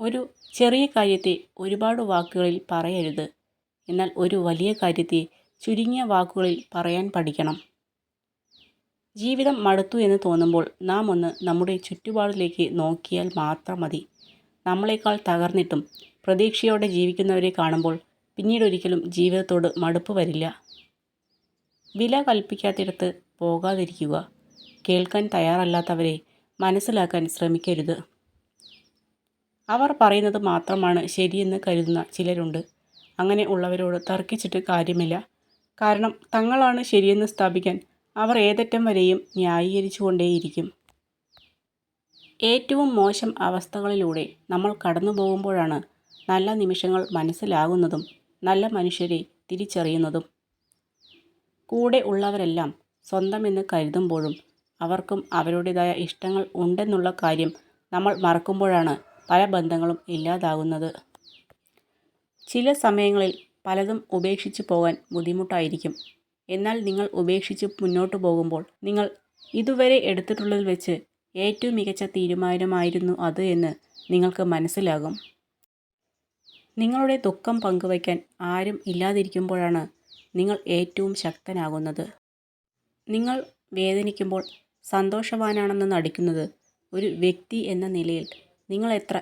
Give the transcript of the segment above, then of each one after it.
ഒരു ചെറിയ കാര്യത്തെ ഒരുപാട് വാക്കുകളിൽ പറയരുത്. എന്നാൽ ഒരു വലിയ കാര്യത്തെ ചുരുങ്ങിയ വാക്കുകളിൽ പറയാൻ പഠിക്കണം. ജീവിതം മടുത്തു എന്ന് തോന്നുമ്പോൾ നാം ഒന്ന് നമ്മുടെ ചുറ്റുപാടിലേക്ക് നോക്കിയാൽ മാത്രം മതി. നമ്മളെക്കാൾ തകർന്നിട്ടും പ്രതീക്ഷയോടെ ജീവിക്കുന്നവരെ കാണുമ്പോൾ പിന്നീട് ഒരിക്കലും ജീവിതത്തോട് മടുപ്പ് വരില്ല. വില കൽപ്പിക്കാത്തിടത്ത് പോകാതിരിക്കുക. കേൾക്കാൻ തയ്യാറല്ലാത്തവരെ മനസ്സിലാക്കാൻ ശ്രമിക്കരുത്. അവർ പറയുന്നത് മാത്രമാണ് ശരിയെന്ന് കരുതുന്ന ചിലരുണ്ട്. അങ്ങനെ ഉള്ളവരോട് തർക്കിച്ചിട്ട് കാര്യമില്ല. കാരണം തങ്ങളാണ് ശരിയെന്ന് സ്ഥാപിക്കാൻ അവർ ഏതറ്റം വരെയും ന്യായീകരിച്ചുകൊണ്ടേയിരിക്കും. ഏറ്റവും മോശം അവസ്ഥകളിലൂടെ നമ്മൾ കടന്നു പോകുമ്പോഴാണ് നല്ല നിമിഷങ്ങൾ മനസ്സിലാകുന്നതും നല്ല മനുഷ്യരെ തിരിച്ചറിയുന്നതും. കൂടെ ഉള്ളവരെല്ലാം സ്വന്തമെന്ന് കരുതുമ്പോഴും അവർക്കും അവരുടേതായ ഇഷ്ടങ്ങൾ ഉണ്ടെന്നുള്ള കാര്യം നമ്മൾ മറക്കുമ്പോഴാണ് പല ബന്ധങ്ങളും ഇല്ലാതാകുന്നത്. ചില സമയങ്ങളിൽ പലതും ഉപേക്ഷിച്ച് പോകാൻ ബുദ്ധിമുട്ടായിരിക്കും. എന്നാൽ നിങ്ങൾ ഉപേക്ഷിച്ച് മുന്നോട്ട് പോകുമ്പോൾ നിങ്ങൾ ഇതുവരെ എടുത്തിട്ടുള്ളതിൽ വെച്ച് ഏറ്റവും മികച്ച തീരുമാനമായിരുന്നു അത് എന്ന് നിങ്ങൾക്ക് മനസ്സിലാകും. നിങ്ങളുടെ ദുഃഖം പങ്കുവയ്ക്കാൻ ആരും ഇല്ലാതിരിക്കുമ്പോഴാണ് നിങ്ങൾ ഏറ്റവും ശക്തനാകുന്നത്. നിങ്ങൾ വേദനിക്കുമ്പോൾ സന്തോഷവാനാണെന്ന് നടിക്കുന്നത് ഒരു വ്യക്തി എന്ന നിലയിൽ നിങ്ങൾ എത്ര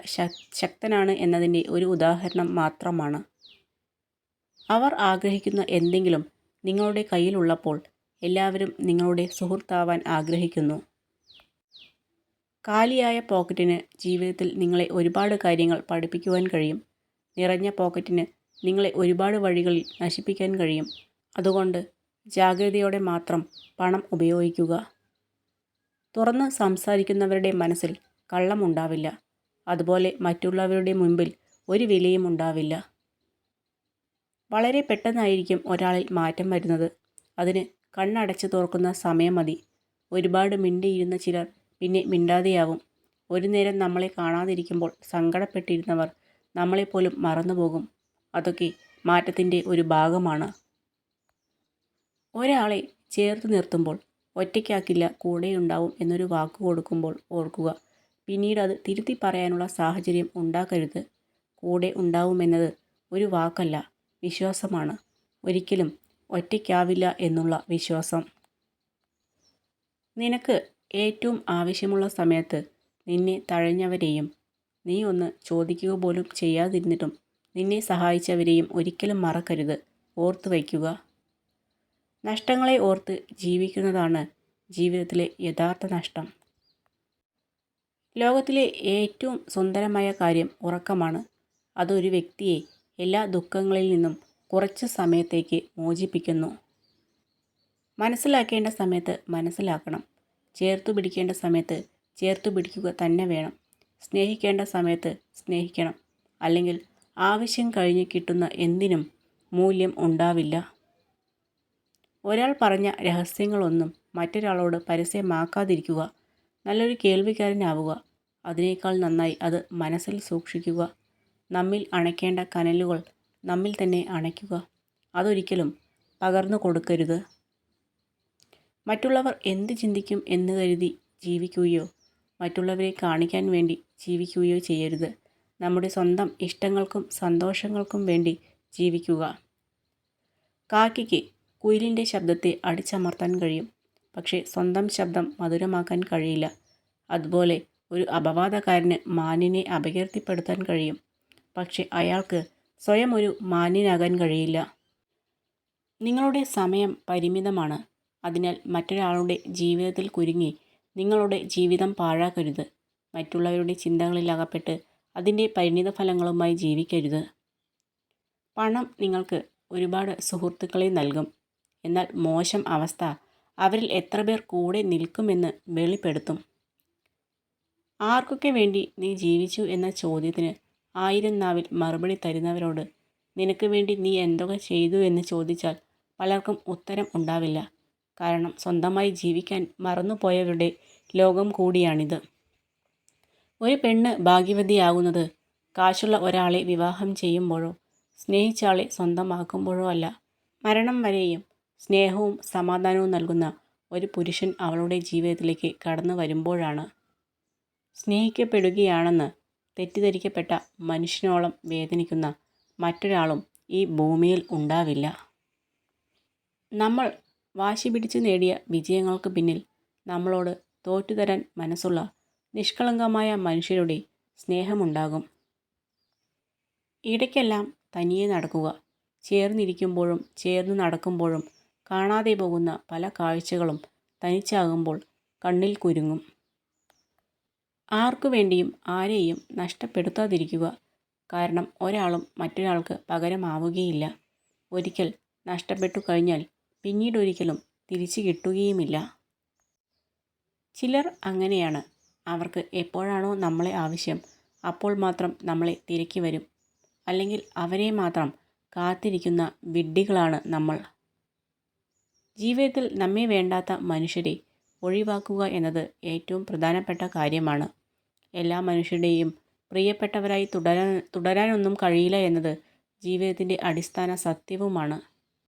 ശക്തനാണ് എന്നതിന്റെ ഒരു ഉദാഹരണം മാത്രമാണ്. അവർ ആഗ്രഹിക്കുന്ന എന്തെങ്കിലും നിങ്ങളുടെ കയ്യിലുള്ളപ്പോൾ എല്ലാവരും നിങ്ങളുടെ സുഹൃത്താവാൻ ആഗ്രഹിക്കുന്നു. കാലിയായ പോക്കറ്റിന് ജീവിതത്തിൽ നിങ്ങളെ ഒരുപാട് കാര്യങ്ങൾ പഠിപ്പിക്കുവാൻ കഴിയും. നിറഞ്ഞ പോക്കറ്റിന് നിങ്ങളെ ഒരുപാട് വഴികളിൽ നശിപ്പിക്കാൻ കഴിയും. അതുകൊണ്ട് ജാഗ്രതയോടെ മാത്രം പണം ഉപയോഗിക്കുക. തുറന്ന് സംസാരിക്കുന്നവരുടെ മനസ്സിൽ കള്ളമുണ്ടാവില്ല. അതുപോലെ മറ്റുള്ളവരുടെ മുൻപിൽ ഒരു വിലയും ഉണ്ടാവില്ല. വളരെ പെട്ടെന്നായിരിക്കും ഒരാളിൽ മാറ്റം വരുന്നത്. അതിന് കണ്ണടച്ച് തുറക്കുന്ന സമയം മതി. ഒരുപാട് മിണ്ടിയിരുന്ന ചിലർ പിന്നെ മിണ്ടാതെയാവും. ഒരു നേരം നമ്മളെ കാണാതിരിക്കുമ്പോൾ സങ്കടപ്പെട്ടിരുന്നവർ നമ്മളെപ്പോലും മറന്നുപോകും. അതൊക്കെ മാറ്റത്തിന്റെ ഒരു ഭാഗമാണ്. ഒരാളെ ചേർത്ത് നിർത്തുമ്പോൾ ഒറ്റയ്ക്കാക്കില്ല കൂടെയുണ്ടാവും എന്നൊരു വാക്ക് കൊടുക്കുമ്പോൾ ഓർക്കുക. പിന്നീട് അത് തിരുത്തി പറയാനുള്ള സാഹചര്യം ഉണ്ടാക്കരുത്. കൂടെ ഉണ്ടാവുമെന്നത് ഒരു വാക്കല്ല വിശ്വാസമാണ്. ഒരിക്കലും ഒറ്റയ്ക്കാവില്ല എന്നുള്ള വിശ്വാസം. നിനക്ക് ഏറ്റവും ആവശ്യമുള്ള സമയത്ത് നിന്നെ തഴഞ്ഞവരെയും നീ ഒന്ന് ചോദിക്കുക പോലും ചെയ്യാതിരുന്നിട്ടും നിന്നെ സഹായിച്ചവരെയും ഒരിക്കലും മറക്കരുത്. ഓർത്തു വയ്ക്കുക. നഷ്ടങ്ങളെ ഓർത്ത് ജീവിക്കുന്നതാണ് ജീവിതത്തിലെ യഥാർത്ഥ നഷ്ടം. ലോകത്തിലെ ഏറ്റവും സുന്ദരമായ കാര്യം ഉറക്കമാണ്. അതൊരു വ്യക്തിയെ എല്ലാ ദുഃഖങ്ങളിൽ നിന്നും കുറച്ച് സമയത്തേക്ക് മോചിപ്പിക്കുന്നു. മനസ്സിലാക്കേണ്ട സമയത്ത് മനസ്സിലാക്കണം. ചേർത്തു പിടിക്കേണ്ട സമയത്ത് ചേർത്തു പിടിക്കുക തന്നെ വേണം. സ്നേഹിക്കേണ്ട സമയത്ത് സ്നേഹിക്കണം. അല്ലെങ്കിൽ ആവശ്യം കഴിഞ്ഞ് കിട്ടുന്ന എന്തിനും മൂല്യം ഉണ്ടാവില്ല. ഒരാൾ പറഞ്ഞ രഹസ്യങ്ങളൊന്നും മറ്റൊരാളോട് പരസ്യമാക്കാതിരിക്കുക നല്ലൊരു കേൾവിക്കാരനാവുക. അതിനേക്കാൾ നന്നായി അത് മനസ്സിൽ സൂക്ഷിക്കുക. നമ്മിൽ അണയ്ക്കേണ്ട കനലുകൾ നമ്മിൽ തന്നെ അണയ്ക്കുക. അതൊരിക്കലും പകർന്നു കൊടുക്കരുത്. മറ്റുള്ളവർ എന്ത് ചിന്തിക്കും എന്ന് കരുതി ജീവിക്കുകയോ മറ്റുള്ളവരെ കാണിക്കാൻ വേണ്ടി ജീവിക്കുകയോ ചെയ്യരുത്. നമ്മുടെ സ്വന്തം ഇഷ്ടങ്ങൾക്കും സന്തോഷങ്ങൾക്കും വേണ്ടി ജീവിക്കുക. കാക്കിക്ക് കുയിലിന്റെ ശബ്ദത്തെ അടിച്ചമർത്താൻ കഴിയും. പക്ഷേ സ്വന്തം ശബ്ദം മധുരമാക്കാൻ കഴിയില്ല. അതുപോലെ ഒരു അപവാദക്കാരന് മാന്യനെ അപകീർത്തിപ്പെടുത്താൻ കഴിയും. പക്ഷെ അയാൾക്ക് സ്വയം ഒരു മാന്യനാകാൻ കഴിയില്ല. നിങ്ങളുടെ സമയം പരിമിതമാണ്. അതിനാൽ മറ്റൊരാളുടെ ജീവിതത്തിൽ കുരുങ്ങി നിങ്ങളുടെ ജീവിതം പാഴാക്കരുത്. മറ്റുള്ളവരുടെ ചിന്തകളിൽ അകപ്പെട്ട് അതിന്റെ പരിണിതഫലങ്ങളുമായി ജീവിക്കരുത്. പണം നിങ്ങൾക്ക് ഒരുപാട് സുഹൃത്തുക്കളെ നൽകും. എന്നാൽ മോശം അവസ്ഥ അവരിൽ എത്ര പേർ കൂടെ നിൽക്കുമെന്ന് വെളിപ്പെടുത്തും. ആർക്കൊക്കെ വേണ്ടി നീ ജീവിച്ചു? എന്ന ചോദ്യത്തിന് ആയിരം നാവിൽ മറുപടി തരുന്നവരോട് നിനക്ക് വേണ്ടി നീ എന്തൊക്കെ ചെയ്തു? എന്ന് ചോദിച്ചാൽ പലർക്കും ഉത്തരം ഉണ്ടാവില്ല. കാരണം സ്വന്തമായി ജീവിക്കാൻ മറന്നുപോയവരുടെ ലോകം കൂടിയാണിത്. ഒരു പെണ്ണ് ഭാഗ്യവതിയാകുന്നത് കാശുള്ള ഒരാളെ വിവാഹം ചെയ്യുമ്പോഴോ സ്നേഹിച്ച ആളെ സ്വന്തമാക്കുമ്പോഴോ അല്ല. മരണം വരെയും സ്നേഹവും സമാധാനവും നൽകുന്ന ഒരു പുരുഷൻ അവളുടെ ജീവിതത്തിലേക്ക് കടന്നു വരുമ്പോഴാണ് സ്നേഹിക്കപ്പെടുകയാണെന്ന് തെറ്റിദ്ധരിക്കപ്പെട്ട മനുഷ്യനോളം വേദനിക്കുന്ന മറ്റൊരാളും ഈ ഭൂമിയിൽ ഉണ്ടാവില്ല. നമ്മൾ വാശി പിടിച്ച് നേടിയ വിജയങ്ങൾക്ക് പിന്നിൽ നമ്മളോട് തോറ്റുതരാൻ മനസ്സുള്ള നിഷ്കളങ്കമായ മനുഷ്യരുടെ സ്നേഹമുണ്ടാകും. ഇടയ്ക്കെല്ലാം തനിയെ നടക്കുക ചേർന്നിരിക്കുമ്പോഴും ചേർന്ന് നടക്കുമ്പോഴും കാണാതെ പോകുന്ന പല കാഴ്ചകളും തനിച്ചാകുമ്പോൾ കണ്ണിൽ കുരുങ്ങും. ആർക്കു വേണ്ടിയും ആരെയും നഷ്ടപ്പെടുത്താതിരിക്കുക കാരണം ഒരാളും മറ്റൊരാൾക്ക് പകരമാവുകയില്ല. ഒരിക്കൽ നഷ്ടപ്പെട്ടു കഴിഞ്ഞാൽ പിന്നീടൊരിക്കലും തിരിച്ചു കിട്ടുകയുമില്ല. ചിലർ അങ്ങനെയാണ്. അവർക്ക് എപ്പോഴാണോ നമ്മളെ ആവശ്യം അപ്പോൾ മാത്രം നമ്മളെ തിരക്കി വരും. അല്ലെങ്കിൽ അവരെ മാത്രം കാത്തിരിക്കുന്ന വിഡ്ഢികളാണ് നമ്മൾ. ജീവിതത്തിൽ നമ്മെ വേണ്ടാത്ത മനുഷ്യരെ ഒഴിവാക്കുക എന്നത് ഏറ്റവും പ്രധാനപ്പെട്ട കാര്യമാണ്. എല്ലാ മനുഷ്യരുടെയും പ്രിയപ്പെട്ടവരായി തുടരാൻ തുടരാനൊന്നും കഴിയില്ല എന്നത് ജീവിതത്തിന്റെ അടിസ്ഥാന സത്യവുമാണ്.